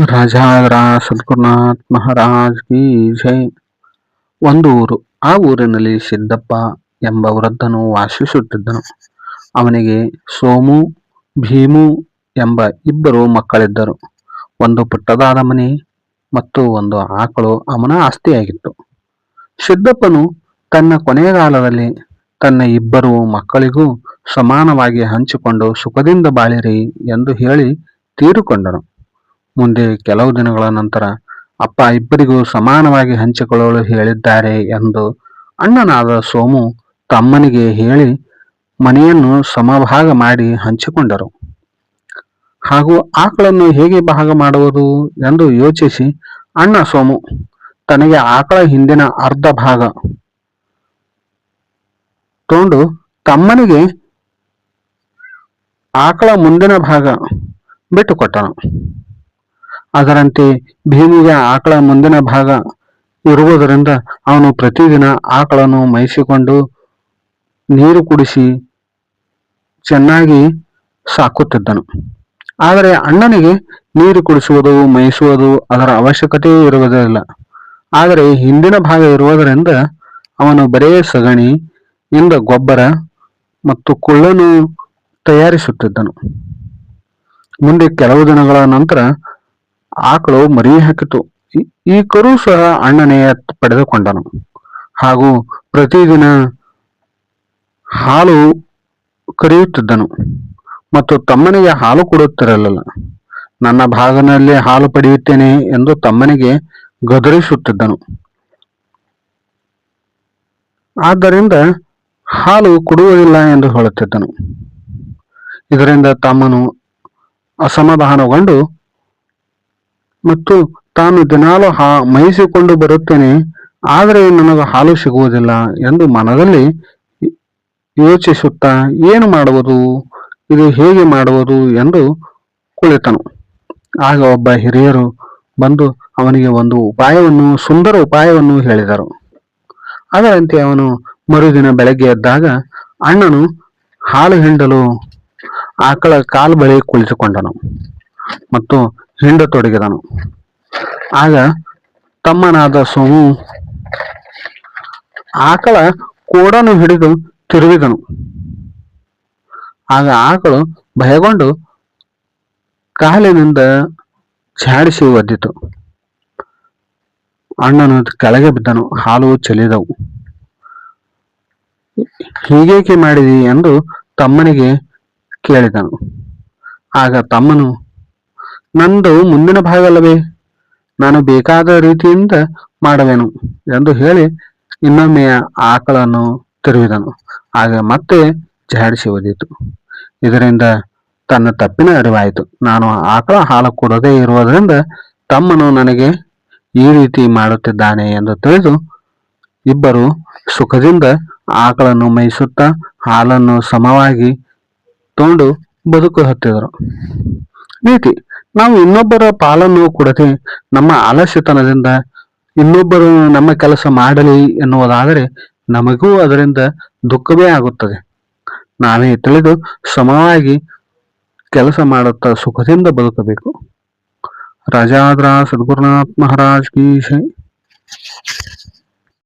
ರಾಜಾದ್ರ ಸದ್ಗುರುನಾಥ್ ಮಹಾರಾಜ್ ಕಿ ಜೈ. ಒಂದು ಊರು, ಆ ಊರಿನಲ್ಲಿ ಸಿದ್ದಪ್ಪ ಎಂಬ ವೃದ್ಧನು ವಾಸಿಸುತ್ತಿದ್ದನು. ಅವನಿಗೆ ಸೋಮು, ಭೀಮು ಎಂಬ ಇಬ್ಬರು ಮಕ್ಕಳಿದ್ದರು. ಒಂದು ಪುಟ್ಟದಾದ ಮನೆ ಮತ್ತು ಒಂದು ಆಕಳು ಅವನ ಆಸ್ತಿಯಾಗಿತ್ತು. ಸಿದ್ದಪ್ಪನು ತನ್ನ ಕೊನೆಗಾಲದಲ್ಲಿ ತನ್ನ ಇಬ್ಬರು ಮಕ್ಕಳಿಗೂ ಸಮಾನವಾಗಿ ಹಂಚಿಕೊಂಡು ಸುಖದಿಂದ ಬಾಳಿರಿ ಎಂದು ಹೇಳಿ ತೀರಿಕೊಂಡನು. ಮುಂದೆ ಕೆಲವು ದಿನಗಳ ನಂತರ ಅಪ್ಪ ಇಬ್ಬರಿಗೂ ಸಮಾನವಾಗಿ ಹಂಚಿಕೊಳ್ಳಲು ಹೇಳಿದ್ದಾರೆ ಎಂದು ಅಣ್ಣನಾದ ಸೋಮು ತಮ್ಮನಿಗೆ ಹೇಳಿ ಮನೆಯನ್ನು ಸಮಭಾಗ ಮಾಡಿ ಹಂಚಿಕೊಂಡರು. ಹಾಗೂ ಆಕಳನ್ನು ಹೇಗೆ ಭಾಗ ಮಾಡುವುದು ಎಂದು ಯೋಚಿಸಿ ಅಣ್ಣ ಸೋಮು, ತನಗೆ ಆಕಳ ಹಿಂದಿನ ಅರ್ಧ ಭಾಗ ತೊಂಡು ತಮ್ಮನಿಗೆ ಆಕಳ ಮುಂದಿನ ಭಾಗ ಬಿಟ್ಟುಕೊಟ್ಟನು. ಅದರಂತೆ ಭೀಮಿಗೆ ಆಕಳ ಮುಂದಿನ ಭಾಗ ಇರುವುದರಿಂದ ಅವನು ಪ್ರತಿದಿನ ಆಕಳನ್ನು ಮೈಸಿಕೊಂಡು ನೀರು ಕುಡಿಸಿ ಚೆನ್ನಾಗಿ ಸಾಕುತ್ತಿದ್ದನು. ಆದರೆ ಅಣ್ಣನಿಗೆ ನೀರು ಕುಡಿಸುವುದು ಮೈಸುವುದು ಅದರ ಅವಶ್ಯಕತೆಯೂ ಇರುವುದಿಲ್ಲ. ಆದರೆ ಹಿಂದಿನ ಭಾಗ ಇರುವುದರಿಂದ ಅವನು ಬರೇ ಸಗಣಿ, ಇಂದ ಗೊಬ್ಬರ ಮತ್ತು ಕುಳ್ಳನ್ನು ತಯಾರಿಸುತ್ತಿದ್ದನು. ಮುಂದೆ ಕೆಲವು ದಿನಗಳ ನಂತರ ಆಕಳು ಮರಿ ಹಾಕಿತು. ಈ ಕರು ಸಹ ಅಣ್ಣನೆಯ ಪಡೆದುಕೊಂಡನು. ಹಾಗೂ ಪ್ರತಿದಿನ ಹಾಲು ಕರೆಯುತ್ತಿದ್ದನು. ಮತ್ತು ತಮ್ಮನಿಗೆ ಹಾಲು ಕೊಡುತ್ತಿರಲಿಲ್ಲ. ನನ್ನ ಭಾಗನಲ್ಲಿ ಹಾಲು ಪಡೆಯುತ್ತೇನೆ ಎಂದು ತಮ್ಮನಿಗೆ ಗದರಿಸುತ್ತಿದ್ದನು. ಆದ್ದರಿಂದ ಹಾಲು ಕೊಡುವುದಿಲ್ಲ ಎಂದು ಹೇಳುತ್ತಿದ್ದನು. ಇದರಿಂದ ತಮ್ಮನು ಅಸಮಾಧಾನಗೊಂಡು ಮತ್ತು ತಾನು ದಿನಾಲು ಹಾ ಮಹಿಸಿಕೊಂಡು ಬರುತ್ತೇನೆ, ಆದರೆ ನನಗೆ ಹಾಲು ಸಿಗುವುದಿಲ್ಲ ಎಂದು ಮನದಲ್ಲಿ ಯೋಚಿಸುತ್ತಾ ಏನು ಮಾಡುವುದು, ಇದು ಹೇಗೆ ಮಾಡುವುದು ಎಂದು ಕುಳಿತನು. ಆಗ ಒಬ್ಬ ಹಿರಿಯರು ಬಂದು ಅವನಿಗೆ ಒಂದು ಉಪಾಯವನ್ನು, ಸುಂದರ ಉಪಾಯವನ್ನು ಹೇಳಿದರು. ಅದರಂತೆ ಅವನು ಮರುದಿನ ಬೆಳಗ್ಗೆ ಎದ್ದಾಗ ಅಣ್ಣನು ಹಾಲು ಹಿಂಡಲು ಆಕಳ ಕಾಲು ಬಳಿ ಕುಳಿತುಕೊಂಡನು ಮತ್ತು ಹಿಂಡತೊಡಗಿದನು ಆಗ ತಮ್ಮನಾದ ಸೋಮು ಆಕಳ ಕೋಡನ್ನು ಹಿಡಿದು ತಿರುಗಿದನು. ಆಗ ಆಕಳು ಭಯಗೊಂಡು ಕಾಲಿನಿಂದ ಛಾಡಿಸಿ ಒದ್ದಿತು. ಅಣ್ಣನು ಕೆಳಗೆ ಬಿದ್ದನು, ಹಾಲು ಚೆಲ್ಲಿದವು. ಹೀಗೇಕೆ ಮಾಡಿದಿ ಎಂದು ತಮ್ಮನಿಗೆ ಕೇಳಿದನು. ಆಗ ತಮ್ಮನು ನಂದು ಮುಂದಿನ ಭಾಗ ಅಲ್ಲವೇ ನಾನು ಬೇಕಾದ ರೀತಿಯಿಂದ ಮಾಡುವೆನು ಎಂದು ಹೇಳಿ ಇನ್ನೊಮ್ಮೆ ಆಕಳನ್ನು ತಿರುವಿದನು ಆಗ ಮತ್ತೆ ಜಾಡಿಸಿ ಒದಿತು ಇದರಿಂದ ತನ್ನ ತಪ್ಪಿನ ಅರಿವಾಯಿತು. ನಾನು ಆಕಳ ಹಾಲು ಕೊಡದೇ ಇರುವುದರಿಂದ ತಮ್ಮನು ನನಗೆ ಈ ರೀತಿ ಮಾಡುತ್ತಿದ್ದಾನೆ ಎಂದು ತಿಳಿದು ಇಬ್ಬರು ಸುಖದಿಂದ ಆಕಳನ್ನು ಮೇಯಿಸುತ್ತಾ ಹಾಲನ್ನು ಸಮವಾಗಿ ತೊಂಡು ಬದುಕು ಹತ್ತಿದರು. ನೀತಿ ನಾವು ಇನ್ನೊಬ್ಬರ ಪಾಲನ್ನು ಕೊಡದೆ ನಮ್ಮ ಆಲಸ್ಯತನದಿಂದ ಇನ್ನೊಬ್ಬರು ನಮ್ಮ ಕೆಲಸ ಮಾಡಲಿ ಎನ್ನುವುದಾದರೆ ನಮಗೂ ಅದರಿಂದ ದುಃಖವೇ ಆಗುತ್ತದೆ. ನಾವೇ ತಿಳಿದು ಸಮವಾಗಿ ಕೆಲಸ ಮಾಡುತ್ತಾ ಸುಖದಿಂದ ಬದುಕಬೇಕು. ರಾಜಾದ್ರ ಸದ್ಗುರುನಾಥ್ ಮಹಾರಾಜ್ ಕಿ